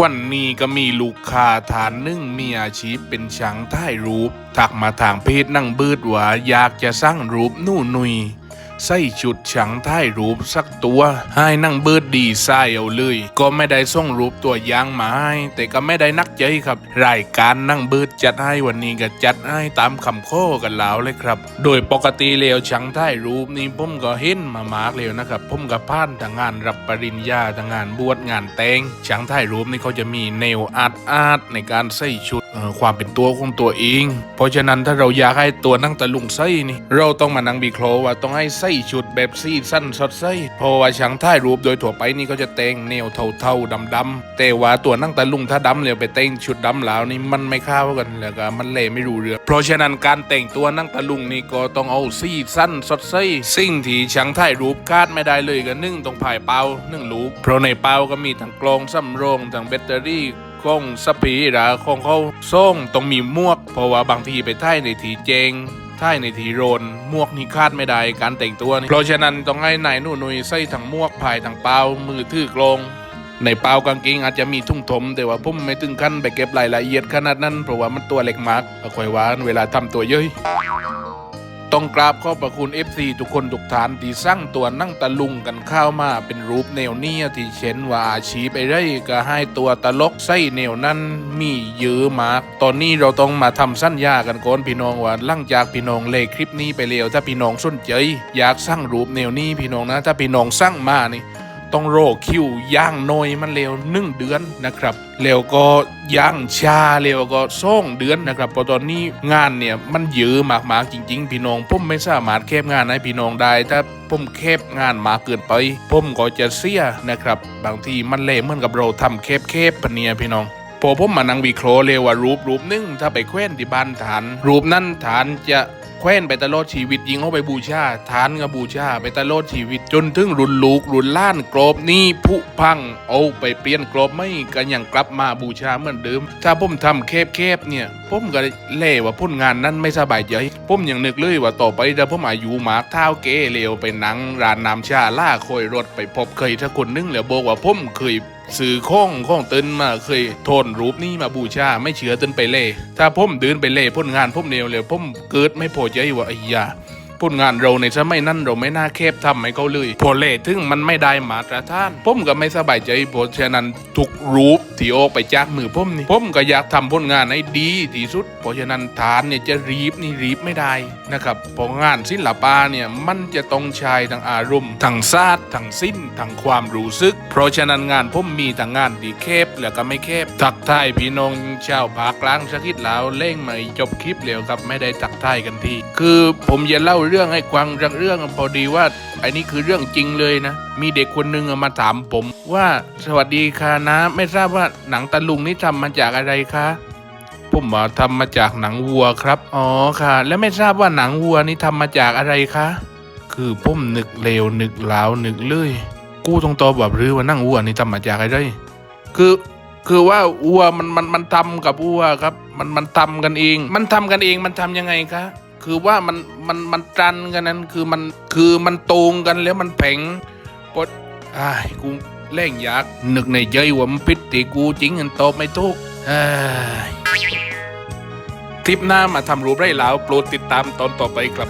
วันนี้ก็มีลูกค้าฐานนึ่งมีอาชีพเป็นช่างถ่ายรูปทักมาทางเพจนั่งบืดว่าอยากจะสร้างรูปนู่นนุย ใส่ชุดช่างถ่ายรูปสักตัว ให้นั่งเบืดดีไซน์เอาเลย ก็ไม่ได้ส่งรูปตัวอย่างมาให้แต่ก็ไม่ได้นักใจครับ รายการนั่งเบืดจัดให้วันนี้ก็จัดให้ตามคำข้อกันแล้วเลยครับ โดยปกติแล้วช่างถ่ายรูปนี่ผมก็เห็นมามากแล้วนะครับผมก็ผ่านทางงานรับปริญญาทางงานบวชงานแต่งช่างถ่ายรูปนี่เขาจะมีแนวอาร์ตอาร์ตในการใส่ชุด ความเป็นตัวของตัวเอง เพราะฉะนั้นถ้าเราอยากให้ตัวนั่งตะลุงไส้นี่ เราต้องมานั่งวิเครว่าต้องให้ใส่ชุดแบบซีสั้นสดใสเพราะว่าช่างถ่ายรูปโดยทั่วไปนี่เขาจะแต่งแนวเทาๆดำๆแต่ว่าตัวนั่งตะลุงถ้าดำแล้วไปแต่งชุดดำแล้วนี่มันไม่เข้ากันแล้วก็มันเละไม่รู้เรื่องเพราะฉะนั้นการแต่งตัวนั่งตะลุงนี่ก็ต้องเอาซีสั้นสดใสสิ่งที่ช่างถ่ายรูปคาดไม่ได้เลยก็นึ่งตรงผายเปล่านึ่งรูปเพราะในเปลาก็มีทั้งกลองสำรองทั้งแบตเตอรี่ กล้องสปีดาของเขาส่งต้องมีมวก เพราะว่าบางทีไปท่ายในทีเจงท่ายในทีโรนมวกนี่คาดไม่ได้การแต่งตัวนี่เพราะฉะนั้นต้องให้นายหนุ่นุยใส่ทั้งมวกพายทั้งเปล่ามือถือกลงในเปล่ากางเกงอาจจะมีทุ่งถม แต่ว่าผมไม่ถึงขั้นไปเก็บรายละเอียดขนาดนั้นเพราะว่ามันตัวเล็กมากอาค่อยว่าเวลาทำตัวเย้ย ต้องกราบขอบพระคุณ FC ทุกคนทุกฐานที่สร้างตัวนั่งตะลุงกันเข้ามาเป็นรูปแนวเนี้ยที่เช่นว่าอาชีพไปได้ก็ให้ตัวตลกไส้แนวนั้นมีเยอะมาก ตอนนี้เราต้องมาทำสัญญากันก่อนพี่น้องว่าหลังจากพี่น้องเลคลิปนี้ไปแล้วถ้าพี่น้องสนใจอยากสร้างรูปแนวนี้พี่น้องนะ ถ้าพี่น้องสร้างมานี่ ต้องรอคิวย่างน้อยมันเร็วหนึ่งเดือนนะครับแล้วก็ย่างชาแล้วก็ส่งเดือนนะครับเพราะตอนนี้งานเนี่ยมันเยอะมากๆจริง ๆ พี่น้องผมไม่สามารถแคบงานให้พี่น้องได้ถ้าผมแคบงานมากเกินไปผมก็จะเสียนะครับ บางทีมันเละเหมือนกับเราทำแคบๆปเนียพี่น้องพอผมมานั่งวิเคราะห์เลยว่ารูปรูปนึงถ้าไปแขวนที่บ้านฐาน รูปนั้นฐานจะ แขวนไปตลอดชีวิตยิงเอาไปบูชาฐานก็บูชาไปตลอดชีวิต จนถึงรุนลูกรุนล้านกรอบนี้ผุพังเอาไปเปลี่ยนกรอบไม่กันยังกลับมาบูชาเหมือนเดิม ถ้าผมทำแคบๆเนี่ยผมก็เล่ว่าพ้นงานนั้นไม่สบายใจผมยังนึกเลยว่าต่อไปถ้าผมอายุหมากเท้าเกเลวไปนังร้านน้ำชาล่าคอยรถไปพบเคยถ้าคนนึงแล้วบอกว่าผมเคยสื่อข้องข้องเตินมาเคยทนรูปนี้มาบูชาไม่เชื่อเตินไปเล่ ถ้าผมเดินไปเล่พ้นงานผมเดียวเลยผมเกิดไม่พอใจว่าไอ้ยา พ้นงานเราในสมัยนั้นเราไม่น่าแคบทำให้เขาเลยพอเล่ถึงมันไม่ได้มาตรฐานผมก็ไม่สบายใจเพราะฉะนั้นทุกรูปที่ออกไปจากมือผมนี่ผมก็อยากทำผลงานให้ดีที่สุด เพราะฉะนั้นฐานเนี่ยจะรีบนี่รีบไม่ได้นะครับเพราะงานศิลปะเนี่ยมันจะต้องใช้ทั้งอารมณ์ทั้งศาสตร์ทั้งสิ้นทั้งความรู้สึก เพราะฉะนั้นงานผมมีทั้งงานที่แคบและก็ไม่แคบทักทายพี่น้องชาวภาคกลางสักทิดแล้วเล่งมาจบคลิปแล้วครับไม่ได้ทักทายกันทีคือผมจะเล่าเรื่องให้ฟังจากเรื่องพอดีว่าอันนี้คือเรื่องจริงเลยนะ มีเด็กคนหนึ่งมาถามผม ว่าสวัสดีค่ะนะ ไม่ทราบว่าหนังตะลุงนี่ทำมาจากอะไรคะผมว่าทำมาจากหนังวัวครับ อ๋อค่ะ แล้วไม่ทราบว่าหนังวัวนี่ทำมาจากอะไรคะคือผมนึกเลวนึกลาวนึกเลยกู้ต้องตอบแบบรือว่านั่งวัวนี่ทำมาจากอะไรคือคือว่าวัวมันมันมันทำกับวัวครับ มันมันทำกันเอง มันทำกันเองมันทำยังไงคะ คือว่ามันมันมันจันกันนั้นคือมันคือมันตรงกันแล้วมันแผงปดอ้ายกูแร่งอยากนึกในใจว่ามันพิษตีกูจริงอันตอบไม่ถูกอ้ยคลิปหน้ามาทำรูปไร่แล้วโปรดติดตามตอนต่อไปครับ